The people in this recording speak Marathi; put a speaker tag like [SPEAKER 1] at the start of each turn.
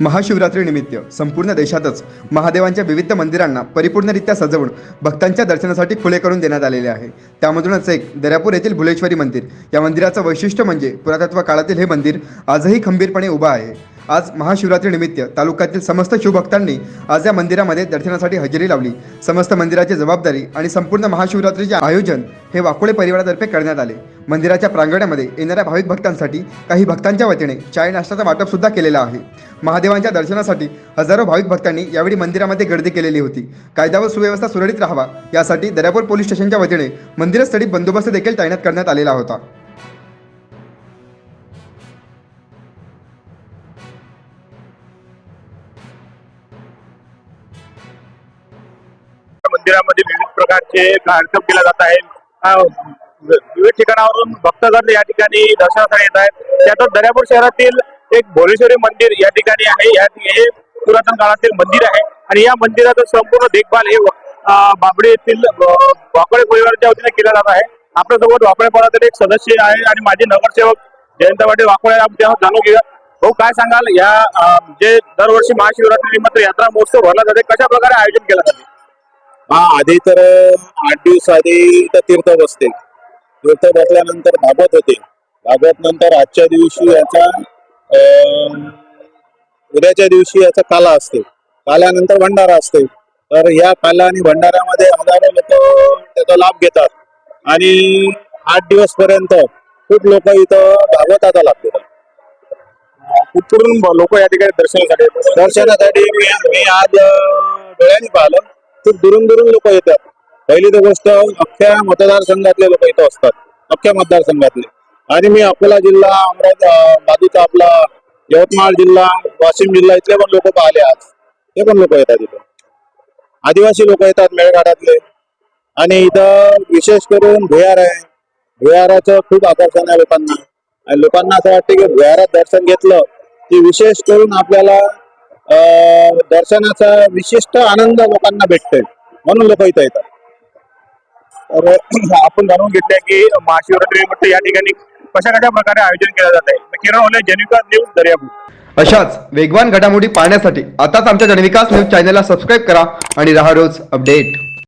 [SPEAKER 1] महाशिवरात्रीनिमित्त संपूर्ण देशातच महादेवांच्या विविध मंदिरांना परिपूर्णरित्या सजवून भक्तांच्या दर्शनासाठी खुले करून देण्यात आलेले आहे. त्यामधूनच एक दर्यापूर येथील भुलेश्वरी मंदिर. या मंदिराचं वैशिष्ट्य म्हणजे पुरातत्व काळातील हे मंदिर आजही खंबीरपणे उभं आहे. आज महाशिवरात्रीनिमित्त तालुक्यातील समस्त शिवभक्तांनी आज या मंदिरामध्ये दर्शनासाठी हजेरी लावली. समस्त मंदिराची जबाबदारी आणि संपूर्ण महाशिवरात्रीचे आयोजन हे वाकोळे परिवारातर्फे करण्यात आले. मंदिराच्या प्रांगणामध्ये येणाऱ्या भाविक भक्तांसाठी काही भक्तांच्या वतीने चाय नाश्त्याचं वाटप सुद्धा केलेलं आहे. महादेवांच्या दर्शनासाठी हजारो भाविक भक्तांनी यावेळी मंदिरामध्ये गर्दी केलेली होती. कायदा व सुव्यवस्था सुरळीत राहावा यासाठी दर्यापूर पोलीस स्टेशनच्या वतीने मंदिरस्थळी बंदोबस्त देखील तैनात करण्यात आलेला होता.
[SPEAKER 2] मंदिरामध्ये विविध प्रकारचे कार्यक्रम केला जात आहे. विविध ठिकाणावरून भक्तगण या ठिकाणी दर्शनासाठी येत आहेत. त्यातच दर्यापूर शहरातील एक भोलेश्वरी मंदिर या ठिकाणी आहे. या हे पुरातन काळातील मंदिर आहे. आणि या मंदिराचं संपूर्ण देखभाल हे बाबडे येथील अ, परिवाराच्या वतीने केला जात आहे. आपल्यासोबत वाकोडे परिवारातील एक सदस्य आहे आणि माझे नगरसेवक जयंत पाटील वाकोडे आपण जाणून घेऊया. हो काय सांगाल? या जे दरवर्षी महाशिवरात्री निमित्त यात्रा महोत्सव भरला जाते कशा प्रकारे आयोजन केलं जाते?
[SPEAKER 3] हा आधी तर आठ दिवस आधी तीर्थ बसते तीर्थ बसल्यानंतर भागवत होते. भागवत नंतर आजच्या दिवशी याचा अं, उद्याच्या दिवशी याचा काला असते. काल्यानंतर भंडारा असते. तर या काला आणि भंडाऱ्यामध्ये हजारो लोक त्याचा लाभ घेतात. आणि आठ दिवस पर्यंत खूप लोक इथं भागवताचा लाभ घेतात.
[SPEAKER 2] कुठून लोक या ठिकाणी दर्शनासाठी?
[SPEAKER 3] दर्शनासाठी मी मी आज डोळ्यांनी पाहिलं. खूप दुरून दुरून लोक येतात. पहिली तर गोष्ट अख्ख्या मतदारसंघातले लोक इथं असतात. अख्ख्या मतदारसंघातले. आणि मी अकोला जिल्हा अमरावती बाजूचा आपला यवतमाळ जिल्हा वाशिम जिल्हा इथले पण लोक पाहिले आज. ते पण लोक येतात इथं. आदिवासी लोक येतात मेळघाटातले. आणि इथं विशेष करून भुयार आहे. भुयाराचं खूप आकर्षण आहे लोकांना. आणि लोकांना असं वाटतं की भुयारात दर्शन घेतलं की विशेष करून आपल्याला अं, दर्शनाचा विशिष्ट आनंद लोकांना भेटतोय. म्हणून लोक इथं येतात.
[SPEAKER 2] तर आपण जाणून घेतलंय की महाशिवरात्री निमित्त या ठिकाणी कशा कशा प्रकारे आयोजन केलं जात आहे किरण ओले जनिका न्यूज दर्यापूर.
[SPEAKER 1] अशाच वेगवान घडामोडी पाहण्यासाठी आताच आमच्या जनविकास न्यूज चॅनलला सबस्क्राईब करा आणि राहा रोज अपडेट.